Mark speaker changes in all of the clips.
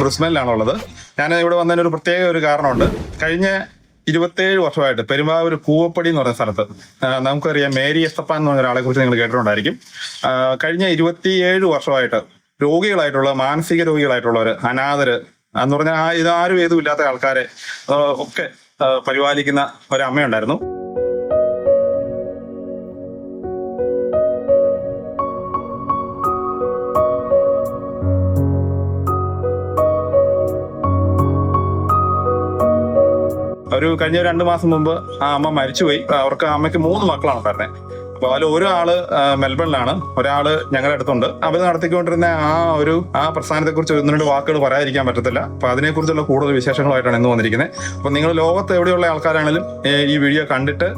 Speaker 1: ബ്രിസ്ബനിലാണുള്ളത് ഞാൻ ഇവിടെ വന്നതിന് ഒരു പ്രത്യേക ഒരു കാരണമുണ്ട്. കഴിഞ്ഞ ഇരുപത്തേഴ് വർഷമായിട്ട് പെരുമ്പാവൂർ കൂവപ്പടി എന്ന് പറയുന്ന സ്ഥലത്ത് നമുക്കറിയാം മേരി എസ്തപ്പാൻ എന്ന് പറഞ്ഞ ഒരാളെ കുറിച്ച് നിങ്ങൾ കേട്ടിട്ടുണ്ടായിരിക്കും. കഴിഞ്ഞ ഇരുപത്തിയേഴ് വർഷമായിട്ട് രോഗികളായിട്ടുള്ള മാനസിക രോഗികളായിട്ടുള്ളവർ അനാഥര് എന്ന് പറഞ്ഞാൽ ഇതാരും ഏതും ഇല്ലാത്ത ആൾക്കാരെ ഒക്കെ പരിപാലിക്കുന്ന ഒരു ഒരു കഴിഞ്ഞ രണ്ട് മാസം മുമ്പ് ആ അമ്മ മരിച്ചുപോയി. അവർക്ക് അമ്മയ്ക്ക് മൂന്ന് മക്കളാണ് ഉണ്ടായിരുന്നത് അപ്പൊ അതിൽ ഒരാൾ മെൽബണിലാണ്. ഒരാൾ ഞങ്ങളുടെ അടുത്തുണ്ട്. അവർ നടത്തിക്കൊണ്ടിരുന്ന ആ ഒരു ആ പ്രസ്ഥാനത്തെ കുറിച്ച് ഒന്ന് രണ്ട് വാക്കുകൾ പറയാതിരിക്കാൻ പറ്റത്തില്ല. അപ്പൊ അതിനെക്കുറിച്ചുള്ള കൂടുതൽ വിശേഷങ്ങളായിട്ടാണ് ഇന്ന് വന്നിരിക്കുന്നത് അപ്പൊ നിങ്ങൾ ലോകത്ത് എവിടെയുള്ള ആൾക്കാരാണെങ്കിലും ഈ വീഡിയോ കണ്ടിട്ട്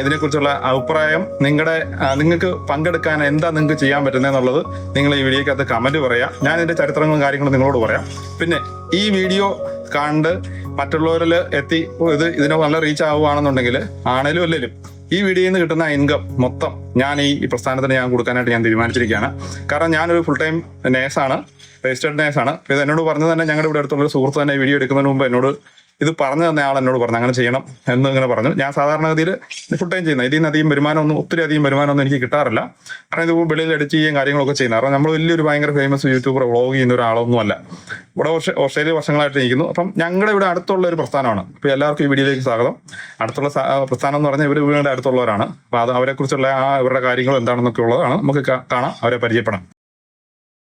Speaker 1: ഇതിനെക്കുറിച്ചുള്ള അഭിപ്രായം നിങ്ങളുടെ നിങ്ങൾക്ക് പങ്കെടുക്കാൻ എന്താ നിങ്ങൾക്ക് ചെയ്യാൻ പറ്റുന്നതെന്നുള്ളത് നിങ്ങൾ ഈ വീഡിയോക്കകത്ത് കമന്റ് പറയാം. ഞാൻ ഇതിന്റെ ചരിത്രങ്ങളും കാര്യങ്ങളും നിങ്ങളോട് പറയാം. പിന്നെ ഈ വീഡിയോ കണ്ട് മറ്റുള്ളവരിൽ എത്തി ഇത് ഇതിന് നല്ല റീച്ച് ആവുകയാണെന്നുണ്ടെങ്കിൽ ആണേലും അല്ലേലും ഈ വീഡിയോയിൽ നിന്ന് കിട്ടുന്ന ഇൻകം മൊത്തം ഞാൻ ഈ പ്രസ്ഥാനത്തിന് ഞാൻ കൊടുക്കാനായിട്ട് ഞാൻ തീരുമാനിച്ചിരിക്കുകയാണ്. കാരണം ഞാനൊരു ഫുൾ ടൈം നേഴ്സാണ് രജിസ്റ്റേഡ് നേഴ്സാണ് ഇത് എന്നോട് പറഞ്ഞത് തന്നെ ഞങ്ങളുടെ ഇവിടെ അടുത്തുള്ള ഒരു സുഹൃത്ത് തന്നെ വീഡിയോ എടുക്കുന്നതിന് മുമ്പ് എന്നോട് ഇത് പറഞ്ഞു തന്ന ആൾ എന്നോട് പറഞ്ഞു അങ്ങനെ ചെയ്യണം എന്ന് ഇങ്ങനെ പറഞ്ഞു. ഞാൻ സാധാരണഗതിയിൽ ഫുൾ ടൈം ചെയ്യുന്നത്. ഇതിൽ നിന്ന് അധികം വരുമാനമൊന്നും ഒത്തിരി അധികം വരുമാനമൊന്നും എനിക്ക് കിട്ടാറില്ല. കാരണം ഇത് വെളിയിൽ എഡിറ്റ് ചെയ്യുകയും കാര്യങ്ങളൊക്കെ ചെയ്യുന്നത്. കാരണം നമ്മൾ വലിയൊരു ഭയങ്കര ഫേമസ് യൂട്യൂബർ വ്ളോഗ് ചെയ്യുന്ന ഒരാളൊന്നും അല്ല ഇവിടെ ഓസ്ട്രേ- ഓസ്ട്രേലിയ വർഷങ്ങളായിട്ട് ഇരിക്കുന്നു അപ്പം ഞങ്ങളുടെ ഇവിടെ അടുത്തുള്ള ഒരു പ്രസ്ഥാനമാണ്. അപ്പോൾ എല്ലാവർക്കും ഈ വീഡിയോയിലേക്ക് സ്വാഗതം. അടുത്തുള്ള പ്രസ്ഥാനം എന്ന് പറഞ്ഞാൽ ഇവർ വീടിന്റെ അടുത്തുള്ളവരാണ്. അപ്പോൾ അത് അവരെക്കുറിച്ചുള്ള ആ ഇവരുടെ കാര്യങ്ങൾ എന്താണെന്നൊക്കെ ഉള്ളതാണ്. നമുക്ക് കാണാം. അവരെ പരിചയപ്പെടാം.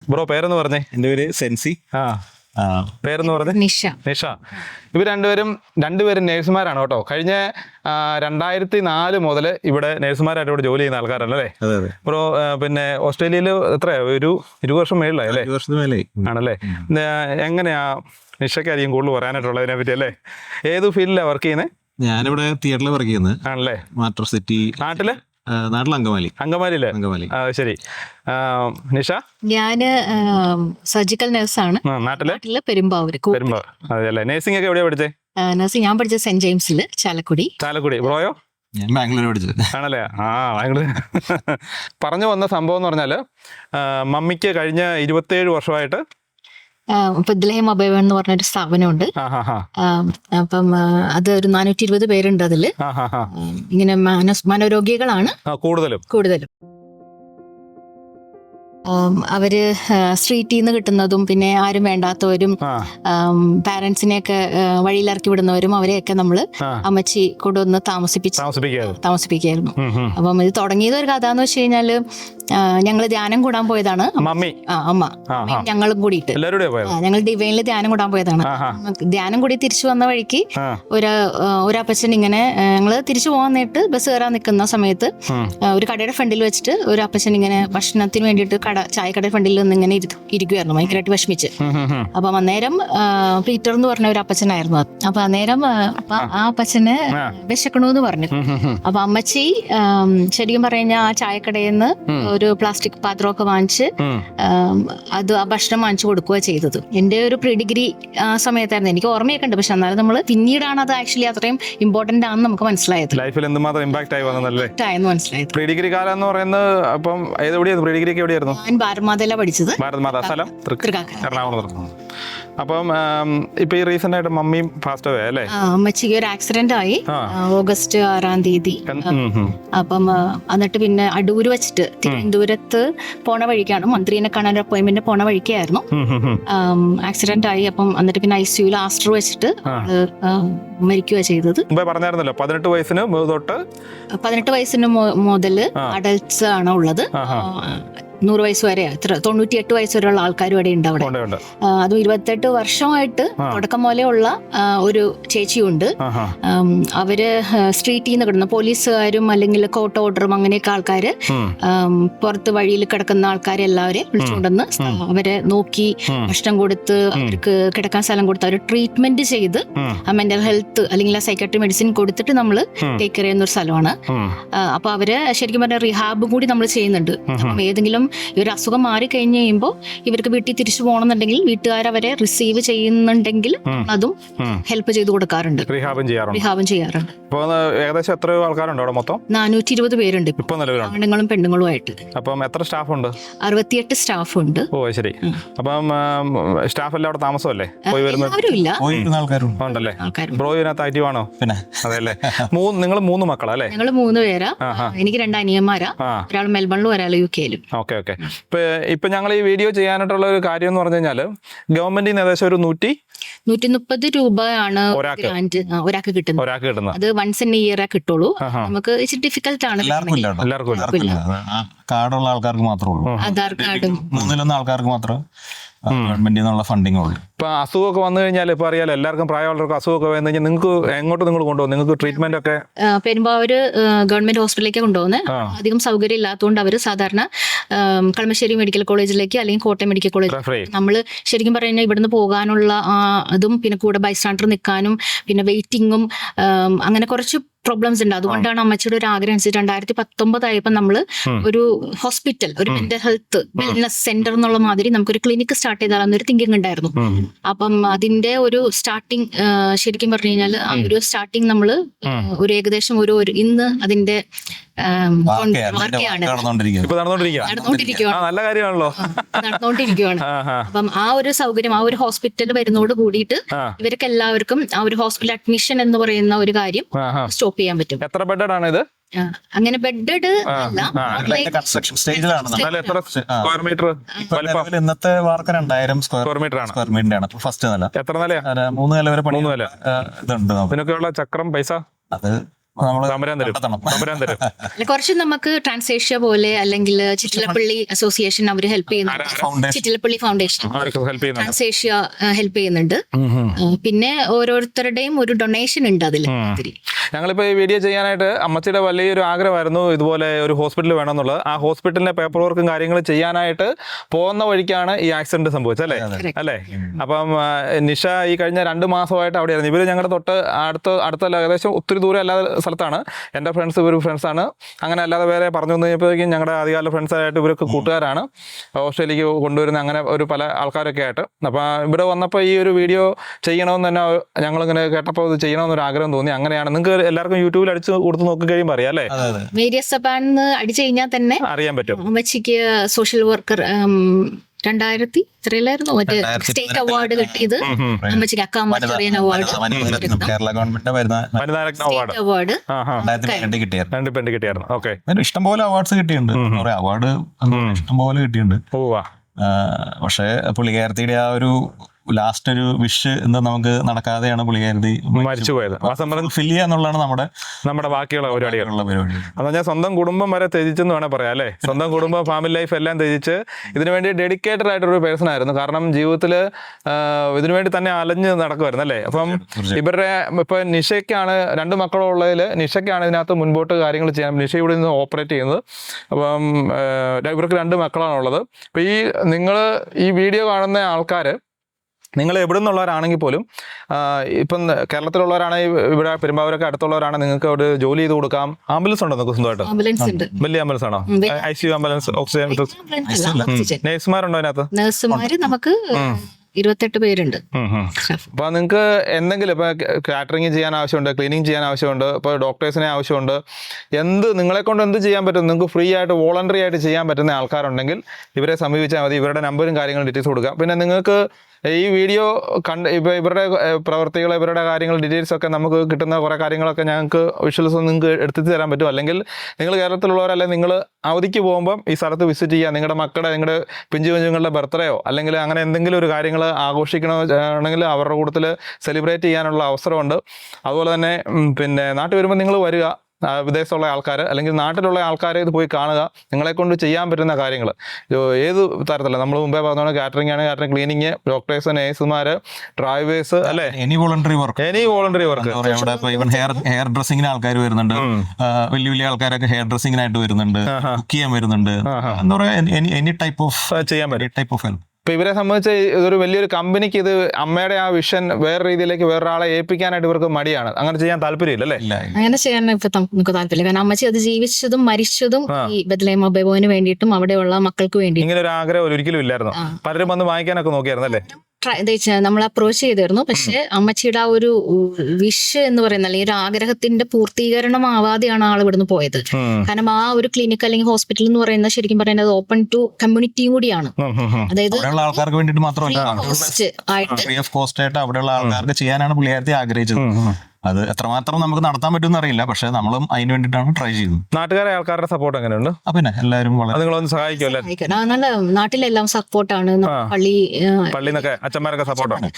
Speaker 1: ബ്രോ പേരെന്ന് പറഞ്ഞേ.
Speaker 2: എന്റെ പേര് സെൻസി.
Speaker 1: ആ, പേരെന്ന് പറഞ്ഞത്
Speaker 3: നിഷ.
Speaker 1: നിഷ. ഇവർ രണ്ടുപേരും രണ്ടുപേരും നേഴ്സുമാരാണ് കേട്ടോ. കഴിഞ്ഞ രണ്ടായിരത്തി നാല് മുതൽ ഇവിടെ നേഴ്സുമാരായിട്ട് ഇവിടെ ജോലി ചെയ്യുന്ന ആൾക്കാരല്ലേ? അല്ലേ
Speaker 2: അതെ അതെ.
Speaker 1: ബ്രോ പിന്നെ ഓസ്ട്രേലിയയിൽ എത്ര? ഒരു ഇരുപത് വർഷം മേളിലായി അല്ലേ? ആണല്ലേ? എങ്ങനെയാ നിഷയ്ക്കായിരിക്കും കൂടുതൽ പറയാനായിട്ടുള്ളതിനെ പറ്റി അല്ലേ? ഏത് ഫീൽഡിലാണ് വർക്ക് ചെയ്യുന്നത്
Speaker 2: ഞാനിവിടെ തിയേറ്ററിൽ വർക്ക് ചെയ്യുന്നത്.
Speaker 1: ആണല്ലേ?
Speaker 2: മാട്രോ സിറ്റി നാട്ടിൽ? നാട്ടിൽ അങ്കമാലി.
Speaker 1: അങ്കമാലിയിലെ?
Speaker 2: അങ്കമാലി.
Speaker 1: ശരി. നിഷ?
Speaker 3: ഞാൻ സർജിക്കൽ നഴ്സാണ്.
Speaker 1: നാട്ടിലെ?
Speaker 3: നാട്ടിൽ പെരുമ്പാവൂര്
Speaker 1: പെരുമ്പാവൂർ അതെ അല്ലേ? നേഴ്സിംഗ് ഒക്കെ എവിടെയാ പഠിച്ചേ?
Speaker 3: നഴ്സിംഗ് ഞാൻ പഠിച്ചത് സെന്റ് ജെയിംസിൽ ചാലക്കുടി.
Speaker 1: ചാലക്കുടി. ബ്രോയോ?
Speaker 2: ഞാൻ ബാംഗ്ലൂർ പഠിച്ചത്.
Speaker 1: ആണല്ലേ? ആ ബാംഗ്ലൂർ പറഞ്ഞു വന്ന സംഭവം എന്ന് പറഞ്ഞാൽ മമ്മിക്ക് കഴിഞ്ഞ ഇരുപത്തേഴ് വർഷമായിട്ട്
Speaker 3: ബദ്ലഹേം അഭയവൻ എന്ന് പറഞ്ഞൊരു സ്ഥാപനമുണ്ട്. അപ്പം അത് ഒരു നാനൂറ്റി ഇരുപത് പേരുണ്ട്
Speaker 1: ആ,
Speaker 3: ഇങ്ങനെ മനോരോഗികളാണ്.
Speaker 1: കൂടുതലും.
Speaker 3: കൂടുതലും. അവർ സ്ട്രീറ്റിൽ നിന്ന് കിട്ടുന്നതും പിന്നെ ആരും വേണ്ടാത്തവരും
Speaker 1: പാരന്റ്സിനെ
Speaker 3: പാരന്റ്സിനെയൊക്കെ വഴിയിലിറക്കി വിടുന്നവരും അവരെയൊക്കെ നമ്മൾ അമ്മച്ചി കൊണ്ടുവന്ന് താമസിപ്പിച്ച് താമസിപ്പിക്കായിരുന്നു. അപ്പം ഇത് തുടങ്ങിയത് ഒരു കഥ എന്ന് വെച്ച് കഴിഞ്ഞാൽ ഞങ്ങൾ ധ്യാനം കൂടാൻ പോയതാണ്.
Speaker 1: മമ്മി.
Speaker 3: ആ, അമ്മ. ഞങ്ങളും കൂടിയിട്ട്. ഞങ്ങൾ ഡിവൈനിൽ ധ്യാനം കൂടാൻ പോയതാണ്. ധ്യാനം കൂടി തിരിച്ചു വന്ന വഴിക്ക് ഒരു ഒരപ്പച്ചൻ ഇങ്ങനെ ഞങ്ങൾ തിരിച്ചു പോകാൻ നേരിട്ട് ബസ് കയറാൻ നിൽക്കുന്ന സമയത്ത് ഒരു കടയുടെ ഫ്രണ്ടിൽ വെച്ചിട്ട് ഒരു അപ്പച്ചൻ ഇങ്ങനെ ഭക്ഷണത്തിന് വേണ്ടിയിട്ട് കട ചായക്കടയുടെ ഫ്രണ്ടിൽ നിന്ന് ഇങ്ങനെ ഇരി- ഇരിക്കുവായിരുന്നു ഭയങ്കരമായിട്ട് വിഷമിച്ച്. അപ്പം അന്നേരം പീറ്റർ എന്ന് പറഞ്ഞ ഒരു അപ്പച്ചനായിരുന്നു അത്. അപ്പൊ അന്നേരം ആ, അപ്പൊ ആ. അപ്പച്ചന് വിശക്കണു
Speaker 1: എന്ന് പറഞ്ഞു.
Speaker 3: അപ്പൊ അമ്മച്ചി ശരിക്കും പറഞ്ഞു കഴിഞ്ഞാൽ ആ ചായക്കടയിൽ നിന്ന്. ഒരു പ്ലാസ്റ്റിക് പാത്രമൊക്കെ വാങ്ങിച്ച് അത് ആ ഭക്ഷണം വാങ്ങിച്ചു കൊടുക്കുക ചെയ്തത്. എന്റെ ഒരു പ്രീ ഡിഗ്രി ആ സമയത്തായിരുന്നു. എനിക്ക് ഓർമ്മയൊക്കെ ഉണ്ട്. പക്ഷെ എന്നാലും നമ്മൾ പിന്നീടാണ് അത് ആക്ച്വലി അത്രയും ഇമ്പോർട്ടന്റ് ആണെന്ന് നമുക്ക് മനസ്സിലായത്.
Speaker 1: ലൈഫിൽ എന്തുമാത്രം ഇമ്പാക്ട് ആയി വന്നതല്ലേ?
Speaker 3: ആയെന്ന് മനസ്സിലായത്.
Speaker 1: പ്രീ ഡിഗ്രി കാലം എന്ന് പറയുന്നത് അപ്പം ഏത് എവിടെയായിരുന്നു? പ്രീ ഡിഗ്രി എവിടെയായിരുന്നു?
Speaker 3: ഞാൻ പഠിച്ചത്.
Speaker 1: സ്ഥലം എറണാകുളം അപ്പം ഇപ്പൊ ഈ റീസെന്റ് ആയിട്ട് മമ്മിയും ഫാസ്റ്റ് ആവേ അല്ലേ?
Speaker 3: അമ്മച്ചിക്ക് ഒരു ആക്സിഡന്റ് ആയി. ഓഗസ്റ്റ് ആറാം തീയതി. അപ്പം എന്നിട്ട് പിന്നെ അടൂര് വെച്ചിട്ട് തിരുവനന്തപുരത്ത് പോണ വഴിക്കാണ്. മന്ത്രിനെ കാണാൻ അപ്പോയിന്റ്മെന്റ് പോണ വഴിക്കായിരുന്നു. ആക്സിഡന്റ് ആയി. അപ്പം എന്നിട്ട് പിന്നെ ഐ സിയുയിൽ ആസ്റ്റർ വെച്ചിട്ട് മരിക്കുക ചെയ്തത്.
Speaker 1: പറഞ്ഞായിരുന്നല്ലോ പതിനെട്ട് വയസ്സിന് തൊട്ട്
Speaker 3: പതിനെട്ട് വയസ്സിന്
Speaker 1: മുതൽ.
Speaker 3: അഡൽട്സ് ആണ് ഉള്ളത്. നൂറ് വയസ്സ് വരെ എത്ര തൊണ്ണൂറ്റിയെട്ട് വയസ്സ് വരെയുള്ള ആൾക്കാരും ഉണ്ട് അവിടെ.
Speaker 1: ഉണ്ട്
Speaker 3: ആ, അതും ഇരുപത്തെട്ട് വർഷമായിട്ട് തുടക്കം പോലെ ഉള്ള ഒരു ചേച്ചിയുണ്ട്. അവർ സ്ട്രീറ്റിൽ നിന്ന് കിടന്ന പോലീസുകാരും അല്ലെങ്കിൽ കോർട്ട് ഓർഡറും അങ്ങനെയൊക്കെ ആൾക്കാര് പുറത്ത് വഴിയിൽ കിടക്കുന്ന ആൾക്കാരെ എല്ലാവരെയും വിളിച്ചുകൊണ്ടെന്ന് അവരെ നോക്കി. ഭക്ഷണം കൊടുത്ത് അവർക്ക് കിടക്കാൻ സ്ഥലം കൊടുത്ത് അവർ ട്രീറ്റ്മെന്റ് ചെയ്ത് ആ മെന്റൽ ഹെൽത്ത് അല്ലെങ്കിൽ ആ സൈക്കാട്രി മെഡിസിൻ കൊടുത്തിട്ട് നമ്മൾ. ടേക്ക് കെയർ ചെയ്യുന്ന ഒരു സ്ഥലമാണ്. അപ്പൊ അവർ ശരിക്കും പറഞ്ഞാൽ റിഹാബും കൂടി നമ്മൾ ചെയ്യുന്നുണ്ട്. അപ്പം ഏതെങ്കിലും ഈ ഒരു അസുഖം മാറി കഴിഞ്ഞ് കഴിയുമ്പോൾ ഇവർക്ക് വീട്ടിൽ തിരിച്ചു പോകണമെന്നുണ്ടെങ്കിൽ വീട്ടുകാർ അവരെ റിസീവ് ചെയ്യുന്നുണ്ടെങ്കിൽ അതും. ഹെൽപ്പ് ചെയ്ത് കൊടുക്കാറുണ്ട്.
Speaker 1: റിഹാബും ചെയ്യാറുണ്ട്.
Speaker 3: റിഹാബം ചെയ്യാറുണ്ട്.
Speaker 1: ഏകദേശം എത്ര ആൾക്കാരുണ്ട് അവിടെ മൊത്തം?
Speaker 3: നാനൂറ്റി ഇരുപത് പേരുണ്ട് ഇപ്പൊ.
Speaker 1: നിലവിലുണ്ട്.
Speaker 3: ആണുങ്ങളും പെണ്ണുങ്ങളുമായിട്ട്.
Speaker 1: അപ്പം എത്ര സ്റ്റാഫ് ഉണ്ട്
Speaker 3: അറുപത്തിയെട്ട് സ്റ്റാഫ് ഉണ്ട്
Speaker 1: ഓ ശരി. അപ്പം സ്റ്റാഫ് എല്ലാം അവിടെ താമസമല്ലേ? പോയി
Speaker 2: വരുന്ന
Speaker 1: ഉണ്ടല്ലേ? ബ്രോ ഇതിനകത്ത് ആക്റ്റീവ് ആണോ?
Speaker 2: പിന്നെ.
Speaker 1: അതെ അല്ലേ മൂന്ന് നിങ്ങൾ മൂന്ന് മക്കളല്ലേ?
Speaker 3: ഞങ്ങൾ മൂന്ന് പേരാ. എനിക്ക് രണ്ട് അനിയന്മാരാ. ഒരാൾ മെൽബണിലും ഒരാൾ യു കെയിലും.
Speaker 1: ഓക്കെ. Okay okay. ഇപ്പൊ ഇപ്പൊ ഞങ്ങൾ ഈ വീഡിയോ ചെയ്യാനായിട്ടുള്ള ഒരു കാര്യം എന്ന് പറഞ്ഞു കഴിഞ്ഞാൽ ഗവൺമെന്റിൽ നിന്ന് ഏകദേശം ഒരു നൂറ്റി
Speaker 3: നൂറ്റി മുപ്പത് രൂപയാണ് ആ, ഒരാൾക്ക് കിട്ടുന്നത്.
Speaker 1: ഒരാൾക്ക് കിട്ടുന്നത്.
Speaker 3: അത് വൺസ് ഇൻ ഇയർ കിട്ടുള്ളൂ. നമുക്ക് ഇച്ചിരി ഡിഫിക്കൽട്ട് ആണ്
Speaker 2: എല്ലാവർക്കും ഇല്ല കാർഡുള്ള ആൾക്കാർക്ക് മാത്രമേ ഉള്ളൂ.
Speaker 3: ആധാർ കാർഡും.
Speaker 2: മൂന്നിലൊന്ന് ആൾക്കാർക്ക് മാത്രമേ ഗവൺമെന്റിൽ നിന്നുള്ള ഫണ്ടിങ് ഉള്ളൂ.
Speaker 1: ഇപ്പൊ അസുഖമൊക്കെ വന്നു കഴിഞ്ഞാൽ ഇപ്പോൾ അറിയാലോ എല്ലാവർക്കും പ്രായമുള്ളവർക്ക് അസുഖമൊക്കെ വന്നു കഴിഞ്ഞാൽ നിങ്ങൾക്ക് എങ്ങോട്ട് നിങ്ങൾ കൊണ്ടുപോകും? നിങ്ങൾക്ക് ട്രീറ്റ്മെന്റ് ഒക്കെ?
Speaker 3: പെരുമ്പാവൂര് ഗവൺമെന്റ് ഹോസ്പിറ്റലിലേക്ക് കൊണ്ടുപോകുന്നത്. അധികം സൗകര്യം ഇല്ലാത്തതുകൊണ്ട് അവർ സാധാരണ കളമശ്ശേരി മെഡിക്കൽ കോളേജിലേക്ക് അല്ലെങ്കിൽ കോട്ടയം മെഡിക്കൽ കോളേജ് നമ്മൾ ശരിക്കും പറയുന്നത് ഇവിടുന്ന് പോകാനുള്ള അതും പിന്നെ കൂടെ ബൈസ്റ്റാൻഡർ നിൽക്കാനും പിന്നെ വെയിറ്റിങ്ങും അങ്ങനെ കുറച്ച് പ്രോബ്ലംസ് ഉണ്ട്. അതുകൊണ്ടാണ് അമ്മച്ചിയുടെ ഒരു ആഗ്രഹം അനുസരിച്ച് രണ്ടായിരത്തി പത്തൊമ്പതായപ്പോൾ നമ്മൾ ഒരു ഹോസ്പിറ്റൽ ഒരു മെന്റൽ ഹെൽത്ത് വെൽനസ് സെന്റർ എന്നുള്ള മാതിരി നമുക്കൊരു ക്ലിനിക്ക് സ്റ്റാർട്ട് ചെയ്താലെന്നൊരു തിങ്കിങ് ഉണ്ടായിരുന്നു. അപ്പം അതിന്റെ ഒരു സ്റ്റാർട്ടിങ് ശരിക്കും പറഞ്ഞു കഴിഞ്ഞാൽ ആ ഒരു സ്റ്റാർട്ടിങ് നമ്മൾ ഒരു ഏകദേശം ഒരു ഒരു ഇന്ന് അതിന്റെ
Speaker 1: നല്ല കാര്യമാണല്ലോ.
Speaker 3: നടന്നുകൊണ്ടിരിക്കുകയാണ്. അപ്പം ആ ഒരു സൗകര്യം ആ ഒരു ഹോസ്പിറ്റൽ വരുന്നതോട് കൂടിയിട്ട് ഇവർക്ക് എല്ലാവർക്കും ആ ഒരു ഹോസ്പിറ്റൽ അഡ്മിഷൻ എന്ന് പറയുന്ന ഒരു കാര്യം. സ്റ്റോപ്പ് ചെയ്യാൻ പറ്റും.
Speaker 1: എത്ര ബെഡഡ് ആണ് ഇത്?
Speaker 3: അങ്ങനെ ബെഡഡ്
Speaker 1: ആ,
Speaker 2: കൺസ്ട്രക്ഷൻ സ്റ്റേജിലാണ്.
Speaker 1: എത്ര സ്ക്വയർ മീറ്റർ
Speaker 2: ഇന്നത്തെ വാർക്ക രണ്ടായിരം സ്ക്വയർ
Speaker 1: സ്ക്വയർ മീറ്റർ ആണ്.
Speaker 2: സ്ക്വയർ മീറ്റർ ആണ് ഫസ്റ്റ് നില.
Speaker 1: എത്ര
Speaker 2: നില മൂന്ന് നില വരെ പണി
Speaker 1: മൂന്ന് നില.
Speaker 2: ഇതുണ്ട്
Speaker 1: ഇതിനൊക്കെയുള്ള ചക്രം പൈസ?
Speaker 2: അത്
Speaker 3: കുറച്ച് നമുക്ക് ട്രാൻസേഷ്യ പോലെ അല്ലെങ്കിൽ ചിറ്റിലപ്പള്ളി അസോസിയേഷൻ അവർ ഹെൽപ്പ് ചെയ്യുന്നുണ്ട്.
Speaker 2: ഫൗണ്ടേഷൻ
Speaker 3: ചിറ്റിലപ്പള്ളി ഫൗണ്ടേഷൻ ട്രാൻസേഷ്യ ഹെൽപ്പ് ചെയ്യുന്നുണ്ട്? പിന്നെ ഓരോരുത്തരുടെയും ഒരു ഡൊണേഷൻ ഉണ്ട് അതിൽ
Speaker 1: ഞങ്ങളിപ്പോൾ ഈ വീഡിയോ ചെയ്യാനായിട്ട് അമ്മച്ചിയുടെ വലിയൊരു ആഗ്രഹമായിരുന്നു ഇതുപോലെ ഒരു ഹോസ്പിറ്റൽ വേണമെന്നുള്ളത്. ആ ഹോസ്പിറ്റലിന്റെ പേപ്പർ വർക്കും കാര്യങ്ങളും ചെയ്യാനായിട്ട് പോകുന്ന വഴിക്കാണ് ഈ ആക്സിഡന്റ് സംഭവിച്ചത് അല്ലേ. അല്ലേ? അപ്പം നിഷ ഈ കഴിഞ്ഞ രണ്ട് മാസമായിട്ട് അവിടെയായിരുന്നു. ഇവർ ഞങ്ങളുടെ തൊട്ട് അടുത്ത അടുത്തല്ല ഏകദേശം ഒത്തിരി ദൂരം അല്ലാതെ സ്ഥലത്താണ്. എന്റെ ഫ്രണ്ട്സ് ഇവർ ഫ്രണ്ട്സാണ് അങ്ങനെ അല്ലാതെ വേറെ പറഞ്ഞു വന്നു കഴിഞ്ഞപ്പോഴേക്കും ഞങ്ങളുടെ ആദ്യകാല ഫ്രണ്ട്സായിട്ട് ഇവരൊക്കെ കൂട്ടുകാരാണ്. ഓസ്ട്രേലിയക്ക് കൊണ്ടുവരുന്ന അങ്ങനെ ഒരു പല ആൾക്കാരൊക്കെ ആയിട്ട്. അപ്പോൾ ഇവിടെ വന്നപ്പോൾ ഈ ഒരു വീഡിയോ ചെയ്യണമെന്ന് തന്നെ ഞങ്ങളിങ്ങനെ കേട്ടപ്പോൾ ഇത് ചെയ്യണമെന്നൊരു ആഗ്രഹം തോന്നി. അങ്ങനെയാണ്. നിങ്ങൾക്ക് എല്ലാവർക്കും യൂട്യൂബിൽ അടിച്ച് കൊടുത്ത് നോക്കി കഴിയുമ്പോൾ അറിയാം അല്ലേ?
Speaker 3: വേരിയസ് സബാൻ അടിച്ചു കഴിഞ്ഞാൽ തന്നെ
Speaker 1: അറിയാൻ പറ്റും.
Speaker 3: അമ്മച്ചിക്ക് സോഷ്യൽ വർക്കർ രണ്ടായിരത്തി എത്രയിലായിരുന്നു മറ്റേ സ്റ്റേറ്റ് അവാർഡ് കിട്ടിയത്. അമ്മച്ചിക്ക് അക്കാമറിയൻ അവാർഡ്
Speaker 2: കേരള ഗവൺമെന്റ് വരുന്ന
Speaker 1: വനിതാരത്ന അവാർഡ്
Speaker 2: കിട്ടിയായിരുന്നു.
Speaker 1: ഓക്കെ.
Speaker 2: ഇഷ്ടംപോലെ അവാർഡ്സ് കിട്ടിയിട്ടുണ്ട്. കുറെ അവാർഡ് ഇഷ്ടംപോലെ കിട്ടിയിട്ടുണ്ട്.
Speaker 1: പോവാ
Speaker 2: ആ, പക്ഷേ പുള്ളിക്കാരത്തിയുടെ ആ ഒരു ലാസ്റ്റ് ഒരു വിഷ് എന്താ നമുക്ക് നടക്കാതെയാണ് പുള്ളിക്കാരത്തി
Speaker 1: മരിച്ചുപോയത് ആ സമ്മതം
Speaker 2: ഫിൽ ചെയ്യാന്നുള്ളതാണ് നമ്മുടെ
Speaker 1: നമ്മുടെ ബാക്കിയുള്ള പരിപാടികൾ.
Speaker 2: ഉള്ള പരിപാടി
Speaker 1: അതാ ഞാൻ സ്വന്തം കുടുംബം വരെ ത്യജിച്ചെന്ന് വേണേൽ പറയാം അല്ലേ? സ്വന്തം കുടുംബം ഫാമിലി ലൈഫ് എല്ലാം ത്യജിച്ച് ഇതിനു വേണ്ടി ഡെഡിക്കേറ്റഡ് ആയിട്ടൊരു പേഴ്സൺ ആയിരുന്നു. കാരണം ജീവിതത്തിൽ ഇതിനു വേണ്ടി തന്നെ അലഞ്ഞ് നടക്കുമായിരുന്നു അല്ലേ? അപ്പം ഇവരുടെ ഇപ്പൊ നിഷയ്ക്കാണ് രണ്ട് മക്കളുള്ളതിൽ നിഷയ്ക്കാണ് ഇതിനകത്ത് മുൻപോട്ട് കാര്യങ്ങൾ ചെയ്യാൻ നിഷ ഇവിടെ നിന്ന് ഓപ്പറേറ്റ് ചെയ്യുന്നത്. അപ്പം ഇവർക്ക് രണ്ട് മക്കളാണുള്ളത് അപ്പൊ ഈ നിങ്ങൾ ഈ വീഡിയോ കാണുന്ന ആൾക്കാർ നിങ്ങൾ എവിടെ നിന്നുള്ളവരാണെങ്കിൽ പോലും ഇപ്പം കേരളത്തിലുള്ളവരാണെങ്കിൽ ഇവിടെ പെരുമ്പാവൂരൊക്കെ അടുത്തുള്ളവരാണ് നിങ്ങൾക്ക് അവിടെ ജോലി ചെയ്ത് കൊടുക്കാം. ആംബുലൻസ് ഉണ്ടോ നിങ്ങൾക്ക് സ്വന്തമായിട്ട്?
Speaker 3: ആംബുലൻസ് ഉണ്ട്.
Speaker 1: വലിയ ആംബുലൻസ് ആണോ? I C U ambulance oxygen
Speaker 3: oxygen
Speaker 1: നേഴ്സുമാരുണ്ടോ അതിനകത്ത്?
Speaker 3: നഴ്സുമാര് നമുക്ക് ഇരുപത്തെട്ട് പേരുണ്ട്.
Speaker 1: അപ്പൊ നിങ്ങൾക്ക് എന്തെങ്കിലും ഇപ്പൊ കാറ്ററിംഗ് ചെയ്യാൻ ആവശ്യമുണ്ട് ക്ലീനിങ് ചെയ്യാൻ ആവശ്യമുണ്ട് ഇപ്പൊ ഡോക്ടേഴ്സിനെ ആവശ്യമുണ്ട് എന്ത് നിങ്ങളെ കൊണ്ട് എന്ത് ചെയ്യാൻ പറ്റും? നിങ്ങൾക്ക് ഫ്രീ ആയിട്ട് വോളണ്ടറി ആയിട്ട് ചെയ്യാൻ പറ്റുന്ന ആൾക്കാരുണ്ടെങ്കിൽ ഇവരെ സമീപിച്ചാൽ മതി ഇവരുടെ നമ്പറും കാര്യങ്ങളും ഡീറ്റെയിൽസ് കൊടുക്കുക. പിന്നെ നിങ്ങൾക്ക് ഈ വീഡിയോ കണ്ട് ഇപ്പൊ ഇവരുടെ പ്രവർത്തികൾ ഇവരുടെ കാര്യങ്ങൾ ഡീറ്റെയിൽസ് ഒക്കെ നമുക്ക് കിട്ടുന്ന കുറേ കാര്യങ്ങളൊക്കെ ഞങ്ങൾക്ക് വിഷ്വൽസ് നിങ്ങൾക്ക് എടുത്തു തരാൻ പറ്റും. അല്ലെങ്കിൽ നിങ്ങൾ കേരളത്തിലുള്ളവരല്ലേ നിങ്ങൾ അവധിക്ക് പോകുമ്പം ഈ സ്ഥലത്ത് വിസിറ്റ് ചെയ്യുക. നിങ്ങളുടെ മക്കളുടെ നിങ്ങളുടെ പിഞ്ചു കുഞ്ഞുങ്ങളുടെ ബർത്ത്ഡേയോ അല്ലെങ്കിൽ അങ്ങനെ എന്തെങ്കിലും ഒരു കാര്യങ്ങൾ ആഘോഷിക്കണോ ആണെങ്കിൽ അവരുടെ കൂട്ടത്തിൽ സെലിബ്രേറ്റ് ചെയ്യാനുള്ള അവസരമുണ്ട്. അതുപോലെ തന്നെ പിന്നെ നാട്ടിൽ വരുമ്പോൾ നിങ്ങൾ വരിക വിദേശത്തുള്ള ആൾക്കാർ അല്ലെങ്കിൽ നാട്ടിലുള്ള ആൾക്കാരെ ഇത് പോയി കാണുക നിങ്ങളെ കൊണ്ട് ചെയ്യാൻ പറ്റുന്ന കാര്യങ്ങൾ ഏത് തരത്തിലുള്ള നമ്മൾ മുമ്പേ പറഞ്ഞ കാറ്ററിംഗ് ആണ് കാറ്ററിംഗ് ക്ലീനിങ് ഡോക്ടേഴ്സ് നേഴ്സുമാർ ഡ്രൈവേഴ്സ് അല്ലേ?
Speaker 2: Any voluntary work
Speaker 1: any voluntary work
Speaker 2: even hair hair ഡ്രസ്സിങ്ങിന് ആൾക്കാർ വരുന്നുണ്ട്. വലിയ വലിയ ആൾക്കാരൊക്കെ ഹെയർ ഡ്രസ്സിങ്ങിനായിട്ട് വരുന്നുണ്ട്. കുക്ക് ചെയ്യാൻ വരുന്നുണ്ട്. എന്താ പറയുക എനി ടൈപ്പ് ഓഫ്
Speaker 1: ചെയ്യാൻ പറ്റും.
Speaker 2: ടൈപ്പ് ഓഫ് ഹെൽപ്പ്
Speaker 1: ഇപ്പൊ ഇവരെ സംബന്ധിച്ച് ഇതൊരു വലിയൊരു കമ്പനിക്ക് ഇത് അമ്മയുടെ ആ വിഷൻ വേറെ രീതിയിലേക്ക് വേറൊരാളെ ഏൽപ്പിക്കാനായിട്ട് ഇവർക്ക് മടിയാണ്. അങ്ങനെ ചെയ്യാൻ താല്പര്യമില്ല അല്ലേ
Speaker 3: അങ്ങനെ ചെയ്യാൻ ഇപ്പൊ നമുക്ക് താല്പര്യമില്ല. കാരണം അമ്മച്ചി അത് ജീവിച്ചതും മരിച്ചതും ഈ ബദലേമ ബെബോന് വേണ്ടിയിട്ടും അവിടെയുള്ള മക്കൾക്ക് വേണ്ടി
Speaker 1: ഇങ്ങനെ ഒരു ആഗ്രഹം ഒരിക്കലും ഇല്ലായിരുന്നു. പലരും വന്ന് വാങ്ങിക്കാനൊക്കെ നോക്കിയായിരുന്നു അല്ലേ
Speaker 3: നമ്മൾ അപ്രോച്ച് ചെയ്തിരുന്നു. പക്ഷെ അമ്മച്ചിയുടെ ആ ഒരു വിഷ് എന്ന് പറയുന്ന അല്ലെങ്കിൽ ഒരു ആഗ്രഹത്തിന്റെ പൂർത്തീകരണം പൂർത്തീകരണമാവാതെയാണ് ആൾ ഇവിടുന്ന് പോയത്. കാരണം ആ ഒരു ക്ലിനിക് അല്ലെങ്കിൽ ഹോസ്പിറ്റൽ എന്ന് പറയുന്നത് ശരിക്കും പറയുന്നത് ഓപ്പൺ ടു കമ്മ്യൂണിറ്റിയും കൂടിയാണ്. അതായത്
Speaker 2: ആൾക്കാർക്ക് വേണ്ടിയിട്ട് മാത്രമല്ല.
Speaker 3: ആയിട്ട്.
Speaker 2: ഓഫ് കോസ്റ്റ് ആയിട്ട് അവിടെയുള്ള ആൾക്കാർക്ക് ചെയ്യാനാണ് പുള്ളിയാരത്തി ആഗ്രഹിച്ചത്. അത് എത്രമാത്രം നമുക്ക് നടത്താൻ പറ്റുമെന്ന് അറിയില്ല. പക്ഷെ നമ്മളും അതിന് വേണ്ടിയിട്ടാണ് ട്രൈ ചെയ്യുന്നത്.
Speaker 1: നാട്ടുകാരെ ആൾക്കാരുടെ സപ്പോർട്ട് എങ്ങനെയുണ്ട്?
Speaker 2: അപ്പൊ പിന്നെ എല്ലാവരും വളരെ
Speaker 1: നിങ്ങളൊന്ന് സഹായിക്കും. അല്ലേ
Speaker 3: നല്ല നാട്ടിലെല്ലാം സപ്പോർട്ടാണ്. പള്ളി
Speaker 1: പള്ളിന്നൊക്കെ അച്ഛന്മാരൊക്കെ സപ്പോർട്ടാണ്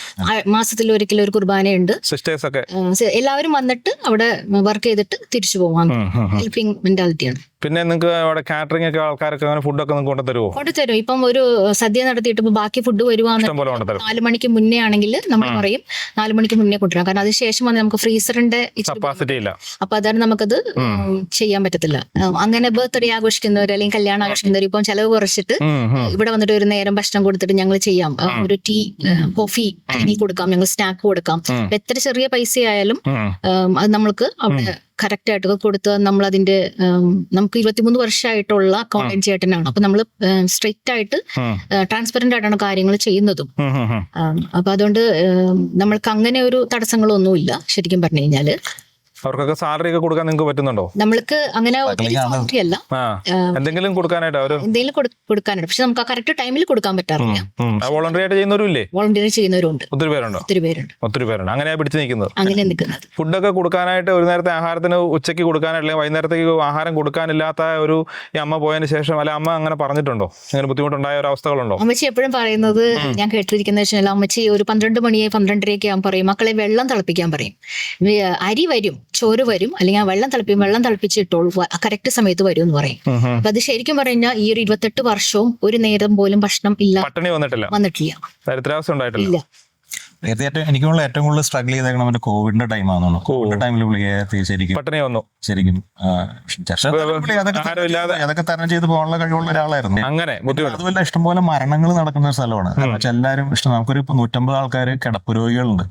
Speaker 3: മാസത്തിൽ ഒരിക്കലും ഒരു കുർബാനയുണ്ട്.
Speaker 1: സിസ്റ്റേഴ്സ് ഒക്കെ.
Speaker 3: എല്ലാവരും വന്നിട്ട് അവിടെ വർക്ക് ചെയ്തിട്ട് തിരിച്ചു പോവാം.
Speaker 1: ഉം, ഉം, ഉം.
Speaker 3: ഹെൽപ്പിംഗ് മെന്റാലിറ്റിയാണ്
Speaker 1: പിന്നെ നിങ്ങൾക്ക് അവിടെ കാറ്ററിംഗ് ഒക്കെ ആൾക്കാരൊക്കെ അങ്ങനെ ഫുഡൊക്കെ നിങ്ങൾക്ക് കൊണ്ടുതരുമോ
Speaker 3: കൊണ്ടുതരും. ഇപ്പം ഒരു സദ്യ നടത്തിയിട്ട് ഇപ്പം ബാക്കി ഫുഡ് വരുവാന്ന് നാല് മണിക്ക് മുന്നേ ആണെങ്കിൽ നമ്മൾ പറയും നാല് മണിക്ക് മുന്നേ കൊണ്ടുവരാം. കാരണം അതിനുശേഷം വന്ന് നമുക്ക് ഫ്രീസറിന്റെ
Speaker 1: കപ്പാസിറ്റി ഇല്ല.
Speaker 3: അപ്പൊ അതാണ് നമുക്കത് ചെയ്യാൻ പറ്റത്തില്ല. അങ്ങനെ ബർത്ത്ഡേ ആഘോഷിക്കുന്നവർ അല്ലെങ്കിൽ കല്യാണം ആഘോഷിക്കുന്നവർ ഇപ്പം ചെലവ് കുറച്ചിട്ട്. ഇവിടെ വന്നിട്ട് ഒരു നേരം ഭക്ഷണം കൊടുത്തിട്ട് ഞങ്ങൾ ചെയ്യാം. ഒരു ടീ കോഫി കൊടുക്കാം. ഞങ്ങൾ സ്നാക്ക് കൊടുക്കാം. എത്ര ചെറിയ പൈസ ആയാലും അത് നമ്മൾക്ക് അവിടെ കറക്റ്റ് ആയിട്ട് കൊടുത്ത് നമ്മൾ അതിന്റെ നമുക്ക് ഇരുപത്തിമൂന്ന് വർഷമായിട്ടുള്ള അക്കൗണ്ടന്റ് ചേട്ടനാണ്. അപ്പൊ നമ്മൾ സ്ട്രിക്റ്റ് ആയിട്ട്. ട്രാൻസ്പെറന്റ് ആയിട്ടാണ് കാര്യങ്ങൾ ചെയ്യുന്നതും. അപ്പൊ അതുകൊണ്ട് നമ്മൾക്ക് അങ്ങനെ ഒരു തടസ്സങ്ങളൊന്നുമില്ല ശരിക്കും പറഞ്ഞു കഴിഞ്ഞാൽ.
Speaker 1: അവർക്കൊക്കെ സാലറി ഒക്കെ കൊടുക്കാൻ നിങ്ങൾക്ക് പറ്റുന്നുണ്ടോ?
Speaker 3: നമ്മൾക്ക് അങ്ങനെ salary അല്ല.
Speaker 1: എന്തെങ്കിലും കൊടുക്കാനായിട്ട് അവർ
Speaker 3: എന്തെങ്കിലും കൊടുക്കാനായിട്ട്. പക്ഷെ നമുക്ക് ആ കറക്റ്റ് ടൈമിൽ കൊടുക്കാൻ പറ്റാറില്ല.
Speaker 1: വോളണ്ടറി ആയിട്ട് ചെയ്യുന്നവരുമില്ലേ?
Speaker 3: വോളണ്ടിയർ ചെയ്യുന്നവരുണ്ട്.
Speaker 1: ഒത്തിരി പേരുണ്ടോ?
Speaker 3: ഒത്തിരി പേരുണ്ട്.
Speaker 1: ഒത്തിരി പേരുണ്ട്. അങ്ങനെയാ പിടിച്ചു നിൽക്കുന്നത്.
Speaker 3: അങ്ങനെ നിൽക്കുന്നത്.
Speaker 1: ഫുഡൊക്കെ കൊടുക്കാനായിട്ട് ഒരു നേരത്തെ ആഹാരത്തിന് ഉച്ചയ്ക്ക് കൊടുക്കാനായിട്ട് അല്ലെങ്കിൽ വൈകുന്നേരത്തേക്ക് ആഹാരം കൊടുക്കാനില്ലാത്ത ഒരു ഈ അമ്മ പോയതിന് ശേഷം അല്ല അമ്മ അങ്ങനെ പറഞ്ഞിട്ടുണ്ടോ? അങ്ങനെ ബുദ്ധിമുട്ടുണ്ടായ ഒരു അവസ്ഥകളുണ്ടോ?
Speaker 3: അമ്മച്ചി എപ്പോഴും പറയുന്നത് ഞാൻ കേട്ടിരിക്കുന്ന വെച്ചാൽ അമ്മച്ചി ഒരു പന്ത്രണ്ട് മണിയെ പന്ത്രണ്ടരയൊക്കെ ആകുമ്പോൾ പറയും മക്കളെ വെള്ളം തിളപ്പിക്കാൻ പറയും. അരി വരും. ചോറ് വരും അല്ലെങ്കിൽ ആ വെള്ളം തിളപ്പിക്കും വെള്ളം തിളപ്പിച്ചിട്ടോളൂ കറക്റ്റ് സമയത്ത് വരും എന്ന് പറയും. അപ്പൊ അത് ശരിക്കും പറഞ്ഞാൽ ഈ ഒരു ഇരുപത്തെട്ട് വർഷവും ഒരു നേരം പോലും ഭക്ഷണം ഇല്ല
Speaker 1: വന്നിട്ടില്ല.
Speaker 3: വന്നിട്ടില്ല.
Speaker 1: ദരിദ്രാവസ്ഥ ഉണ്ടായിട്ടില്ല.
Speaker 3: ഇല്ല
Speaker 2: തീർച്ചയായിട്ടും എനിക്ക് ഏറ്റവും കൂടുതൽ സ്ട്രഗിൾ ചെയ്തേക്കണം അവന്റെ കോവിഡിന്റെ ടൈം ആണെന്നുള്ളൂ കോവിഡ് ടൈമിൽ പുള്ളിയെ ശരിക്കും
Speaker 1: പട്ടിണി വന്നു.
Speaker 2: ശരിക്കും. പുള്ളി അതൊക്കെ തരണം ചെയ്ത് പോകാനുള്ള കഴിവുള്ള ഒരാളായിരുന്നു.
Speaker 1: അങ്ങനെ
Speaker 2: അതുപോലെ ഇഷ്ടംപോലെ മരണങ്ങൾ നടക്കുന്ന ഒരു സ്ഥലമാണ്. എല്ലാവരും ഇഷ്ടം നമുക്കൊരു നൂറ്റമ്പത് ആൾക്കാർ കിടപ്പ് രോഗികളുണ്ട്.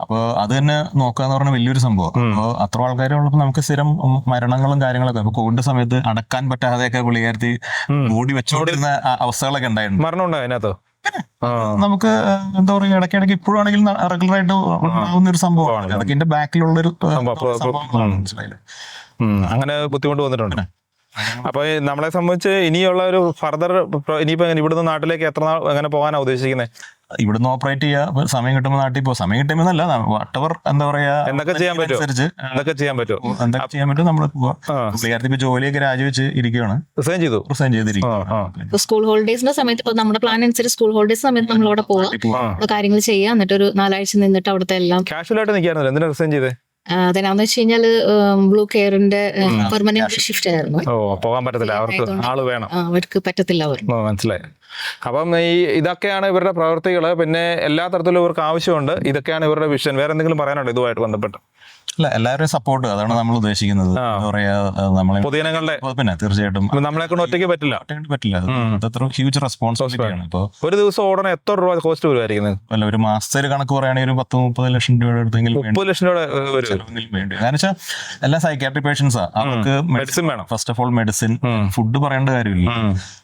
Speaker 2: അപ്പോൾ അത് തന്നെ നോക്കുക എന്ന് പറഞ്ഞാൽ വലിയൊരു സംഭവം. അപ്പോൾ അത്ര ആൾക്കാർ ഉള്ളപ്പോൾ നമുക്ക് സ്ഥിരം മരണങ്ങളും കാര്യങ്ങളൊക്കെ അപ്പൊ കോവിഡിന്റെ സമയത്ത് അടക്കാൻ പറ്റാതെയൊക്കെ പുള്ളിക്കാരത്തി മൂടി വെച്ചോണ്ടിരുന്ന അവസ്ഥകളൊക്കെ ഉണ്ടായിട്ടുണ്ട്.
Speaker 1: മരണം ഉണ്ടോ അതിനകത്ത്?
Speaker 2: നമുക്ക് എന്താ പറയുക ഇടയ്ക്കിടയ്ക്ക് ഇപ്പോഴാണെങ്കിൽ റെഗുലർ ആയിട്ട് ഉണ്ടാകുന്ന ഒരു സംഭവമാണ്. ഇതിന്റെ ബാക്കിലുള്ള ഒരു
Speaker 1: സംഭവം.
Speaker 2: മനസ്സിലായില്ലേ?
Speaker 1: അങ്ങനെ ബുദ്ധിമുട്ട് വന്നിട്ടുണ്ട്. അപ്പൊ നമ്മളെ സംബന്ധിച്ച് ഇനിയുള്ള ഒരു ഫർദർ ഇനിയിപ്പോ എങ്ങനെ ഇവിടുന്ന് നാട്ടിലേക്ക് എത്ര നാൾ അങ്ങനെ പോകാനാണ് ഉദ്ദേശിക്കുന്നത്
Speaker 2: ഇവിടുന്ന് ഓപ്പറേറ്റ് ചെയ്യുക സമയം കിട്ടുമ്പോൾ നാട്ടിൽ പോകും സമയം കിട്ടുമെന്നല്ല വട്ടവർ എന്താ പറയാ
Speaker 1: എന്തൊക്കെ ചെയ്യാൻ
Speaker 2: പറ്റും
Speaker 1: എന്തൊക്കെ ചെയ്യാൻ പറ്റും
Speaker 2: എന്തൊക്കെ ചെയ്യാൻ പറ്റും നമ്മൾ പുള്ളിക്കാരത്തി ഇപ്പൊ ജോലിയൊക്കെ രാജിവെച്ച് ഇരിക്കുകയാണ്
Speaker 1: റിസൈൻ ചെയ്തു?
Speaker 2: റിസൈൻ ചെയ്തിരിക്കും
Speaker 3: സ്കൂൾ ഹോളിഡേസിന്റെ സമയത്ത് ഇപ്പൊ നമ്മുടെ പ്ലാൻ അനുസരിച്ച് സ്കൂൾ ഹോളിഡേസ് സമയത്ത് നമ്മൾ അവിടെ പോവാം. കാര്യങ്ങൾ ചെയ്യാം. എന്നിട്ട് ഒരു നാലാഴ്ച നിന്നിട്ട് അവിടുത്തെ എല്ലാം
Speaker 1: കാഷ്വലായിട്ട് നിൽക്കായിരുന്നല്ലോ എന്തിനാ റിസൈൻ ചെയ്തേ?
Speaker 3: അതെന്നാന്ന് വെച്ച് കഴിഞ്ഞാൽ ബ്ലൂ കെയറിന്റെ പെർമനന്റ് ഷിഫ്റ്റ് ആയിരുന്നു
Speaker 1: ഓ പോകാൻ പറ്റത്തില്ല. അവർക്ക് ആൾ വേണം.
Speaker 3: അവർക്ക് പറ്റത്തില്ല
Speaker 1: മനസ്സിലായി. അപ്പം ഈ ഇതൊക്കെയാണ് ഇവരുടെ പ്രവൃത്തികൾ പിന്നെ എല്ലാ തരത്തിലും ഇവർക്ക് ആവശ്യമുണ്ട്. ഇതൊക്കെയാണ് ഇവരുടെ വിഷൻ വേറെ എന്തെങ്കിലും പറയാനുണ്ടോ ഇതുമായിട്ട് ബന്ധപ്പെട്ട്?
Speaker 2: അല്ല എല്ലാവരുടെയും സപ്പോർട്ട് അതാണ് നമ്മൾ ഉദ്ദേശിക്കുന്നത്. എന്താ പറയാ നമ്മളെ
Speaker 1: പൊതുജനങ്ങളുടെ
Speaker 2: പിന്നെ തീർച്ചയായിട്ടും
Speaker 1: നമ്മളെ കൊണ്ട് ഒറ്റയ്ക്ക് പറ്റില്ല.
Speaker 2: ഒറ്റയ്ക്ക് പറ്റില്ല. അത് അതത്ര ഹ്യൂജ് റെസ്പോൺസിബിലിറ്റി ആണ്. ഇപ്പൊ
Speaker 1: ഒരു ദിവസം ഓടണം എത്ര രൂപ കോസ്റ്റ് വരുമായിരിക്കുന്നത്
Speaker 2: അല്ല ഒരു മാസത്തെ കണക്ക് പറയുകയാണെങ്കിൽ ഒരു പത്ത് മുപ്പത് ലക്ഷം രൂപയുടെ അടുത്തെങ്കിലും
Speaker 1: മുപ്പത് ലക്ഷം രൂപ
Speaker 2: വേണ്ടി കാരണം വെച്ചാൽ എല്ലാ സൈക്കാട്രി പേഷ്യൻസാ അവർക്ക്
Speaker 1: മെഡിസിൻ വേണം.
Speaker 2: First of all medicine food പറയേണ്ട കാര്യമില്ല.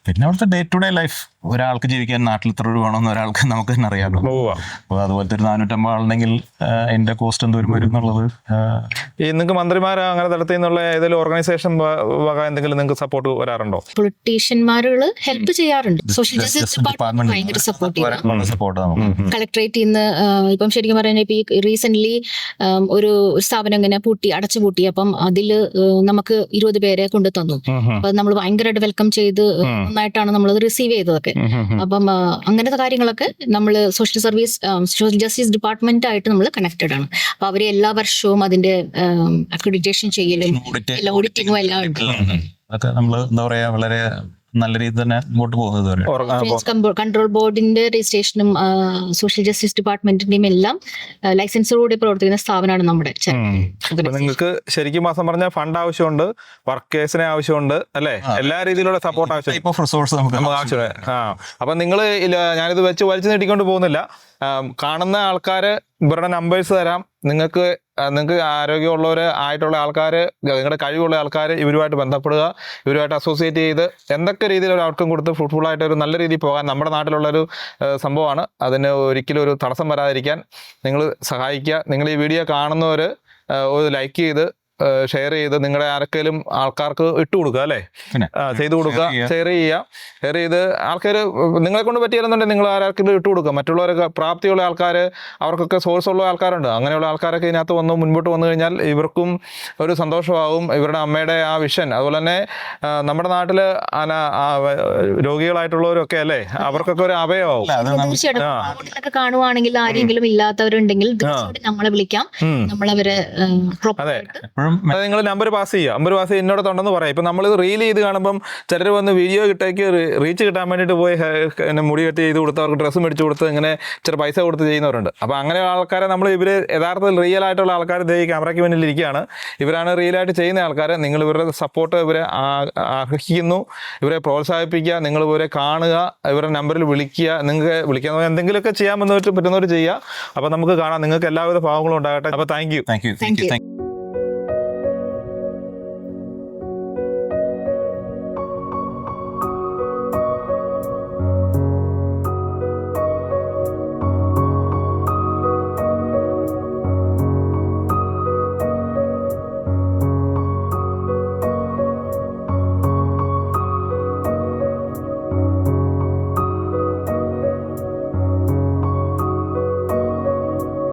Speaker 2: പിന്നെ അവിടുത്തെ ഡേ ടു ഡേ ലൈഫ് ഒരാൾക്ക് ജീവിക്കാൻ നാട്ടിൽ ഇത്ര രൂപ വേണമെന്ന് ഒരാൾക്ക് നമുക്ക് തന്നെ അറിയാമല്ലോ അപ്പോൾ അതുപോലത്തെ ഒരു നാനൂറ്റമ്പത് ആളുണ്ടെങ്കിൽ അതിന്റെ കോസ്റ്റ് എന്ത് വരും എന്നുള്ളത്
Speaker 1: ഈ നിങ്ങൾക്ക് മന്ത്രിമാർ അങ്ങനെ തലത്തിൽ നിന്നുള്ള ഏതെങ്കിലും ഓർഗനൈസേഷൻ വക എന്തെങ്കിലും നിങ്ങൾക്ക് സപ്പോർട്ട് വരാറുണ്ടോ?
Speaker 3: പൊളിറ്റീഷ്യന്മാരുകൾ ഹെൽപ്പ് ചെയ്യാറുണ്ട്. സോഷ്യൽ ജസ്റ്റിസ് ഡിപ്പാർട്ട്മെന്റ് ഭയങ്കര
Speaker 2: സപ്പോർട്ട് നമുക്ക്
Speaker 3: കളക്ടറേറ്റ് നിന്ന് ഇപ്പം ശരിക്കും പറയുന്നത് ഇപ്പം ഈ റീസെന്റ് ഒരു സ്ഥാപനം ഇങ്ങനെ പൂട്ടി അടച്ചു പൂട്ടി. അപ്പം അതിൽ നമുക്ക് ഇരുപത് പേരെ കൊണ്ടു തന്നു. അപ്പൊ നമ്മൾ ഭയങ്കരമായിട്ട് വെൽക്കം ചെയ്ത് നന്നായിട്ടാണ് നമ്മൾ റിസീവ് ചെയ്തതൊക്കെ. അപ്പം അങ്ങനത്തെ കാര്യങ്ങളൊക്കെ നമ്മൾ social service social justice department ആയിട്ട് നമ്മൾ കണക്റ്റഡ് ആണ്. അപ്പൊ അവർ എല്ലാ വർഷവും അതിന്റെ അക്രഡിറ്റേഷൻ ചെയ്യലും ഓഡിറ്റിങ്ങും എല്ലാം ഉണ്ട്.
Speaker 2: അതൊക്കെ നമ്മൾ എന്താ പറയാ വളരെ നല്ല രീതിയിൽ തന്നെ മുമ്പോട്ട് പോകുന്നത്
Speaker 3: കൺട്രോൾ ബോർഡിന്റെ രജിസ്ട്രേഷനും സോഷ്യൽ ജസ്റ്റിസ് ഡിപ്പാർട്ട്മെന്റിന്റെയും എല്ലാം ലൈസൻസോടെ പ്രവർത്തിക്കുന്ന സ്ഥാപനമാണ് നമ്മുടെ
Speaker 1: നിങ്ങൾക്ക് ശരിക്കും മാസം പറഞ്ഞാൽ ഫണ്ട് ആവശ്യമുണ്ട് വർക്കേഴ്സിനെ ആവശ്യമുണ്ട് അല്ലെ? എല്ലാ രീതിയിലുള്ള സപ്പോർട്ട്
Speaker 2: ആവശ്യം റിസോഴ്സ് നമുക്ക്
Speaker 1: നമുക്ക് ആവശ്യമുണ്ട്. ആ. അപ്പൊ നിങ്ങൾ ഞാനിത് വെച്ച് വലിച്ചു നീട്ടിക്കൊണ്ട് പോകുന്നില്ല. കാണുന്ന ആൾക്കാര് ഇവരുടെ നമ്പേഴ്സ് തരാം. നിങ്ങൾക്ക് നിങ്ങൾക്ക് ആരോഗ്യമുള്ളവർ ആയിട്ടുള്ള ആൾക്കാർ നിങ്ങളുടെ കഴിവുള്ള ആൾക്കാർ ഇവരുമായിട്ട് ബന്ധപ്പെടുക ഇവരുമായിട്ട് അസോസിയേറ്റ് ചെയ്ത് എന്തൊക്കെ രീതിയിൽ ഒരു ഔട്ട്കം കൊടുത്ത് ഫ്രൂട്ട്ഫുൾ ആയിട്ട് ഒരു നല്ല രീതിയിൽ പോകാൻ നമ്മുടെ നാട്ടിലുള്ളൊരു സംഭവമാണ്. അതിന് ഒരിക്കലും ഒരു തടസ്സം വരാതിരിക്കാൻ നിങ്ങൾ സഹായിക്കുക. നിങ്ങൾ ഈ വീഡിയോ കാണുന്നവർ ഒരു ലൈക്ക് ചെയ്ത് ഷെയർ ചെയ്ത് നിങ്ങളുടെ ആർക്കെങ്കിലും ആൾക്കാർക്ക് ഇട്ട് കൊടുക്കുക അല്ലേ? ചെയ്ത് കൊടുക്കുക ഷെയർ ചെയ്യുക. ഷെയർ ചെയ്ത് ആൾക്കാർ നിങ്ങളെ കൊണ്ട് പറ്റിയാലെന്നുണ്ടെങ്കിൽ നിങ്ങൾ ആർക്കെങ്കിലും ഇട്ട് കൊടുക്കുക. മറ്റുള്ളവരൊക്കെ പ്രാപ്തിയുള്ള ആൾക്കാർ അവർക്കൊക്കെ സോഴ്സ് ഉള്ള ആൾക്കാരുണ്ട്. അങ്ങനെയുള്ള ആൾക്കാരൊക്കെ ഇതിനകത്ത് വന്ന് മുൻപോട്ട് വന്നു കഴിഞ്ഞാൽ ഇവർക്കും ഒരു സന്തോഷമാകും. ഇവരുടെ അമ്മയുടെ ആ വിഷൻ അതുപോലെ തന്നെ നമ്മുടെ നാട്ടിൽ രോഗികളായിട്ടുള്ളവരൊക്കെ അല്ലേ? അവർക്കൊക്കെ ഒരു അഭയമാവും.
Speaker 3: തീർച്ചയായിട്ടും കാണുവാണെങ്കിൽ ആരെങ്കിലും ഇല്ലാത്തവരുണ്ടെങ്കിൽ നമ്മളെ വിളിക്കാം. നമ്മളവരെ
Speaker 2: എപ്പോഴും
Speaker 1: നിങ്ങൾ നമ്പർ പാസ് ചെയ്യുക. നമ്പർ പാസ് ചെയ്യുക എന്നോടത്തുണ്ടെന്ന് പറയാം. ഇപ്പം നമ്മൾ റീൽ ചെയ്ത് കാണുമ്പം ചിലർ വന്ന് വീഡിയോ കിട്ടേക്ക് റീച്ച് കിട്ടാൻ വേണ്ടിയിട്ട് പോയി മുടി കെട്ടി ചെയ്ത് കൊടുത്തവർക്ക് ഡ്രസ്സ് മേടിച്ച് കൊടുത്ത് ഇങ്ങനെ ചില പൈസ കൊടുത്ത് ചെയ്യുന്നവരുണ്ട്. അപ്പോൾ അങ്ങനെ ആൾക്കാരെ നമ്മൾ ഇവർ യഥാർത്ഥത്തിൽ റിയൽ ആയിട്ടുള്ള ആൾക്കാർ ഇതേ ഈ ക്യാമറയ്ക്ക് മുന്നിൽ ഇരിക്കുകയാണ്. ഇവരാണ് റിയൽ ആയിട്ട് ചെയ്യുന്ന ആൾക്കാരെ. നിങ്ങൾ ഇവരുടെ സപ്പോർട്ട് ഇവരെ ആഗ്രഹിക്കുന്നു അർഹിക്കുന്നു. ഇവരെ പ്രോത്സാഹിപ്പിക്കുക. നിങ്ങൾ ഇവരെ കാണുക. ഇവരുടെ നമ്പറിൽ വിളിക്കുക. നിങ്ങൾക്ക് വിളിക്കാൻ എന്തെങ്കിലുമൊക്കെ ചെയ്യാൻ പറ്റുന്നവർ പറ്റുന്നവർ ചെയ്യുക. അപ്പോൾ നമുക്ക് കാണാം. നിങ്ങൾക്ക് എല്ലാവിധ ഭാവങ്ങളും ഉണ്ടാകട്ടെ. അപ്പോൾ thank you
Speaker 2: thank you
Speaker 3: thank you
Speaker 2: thank you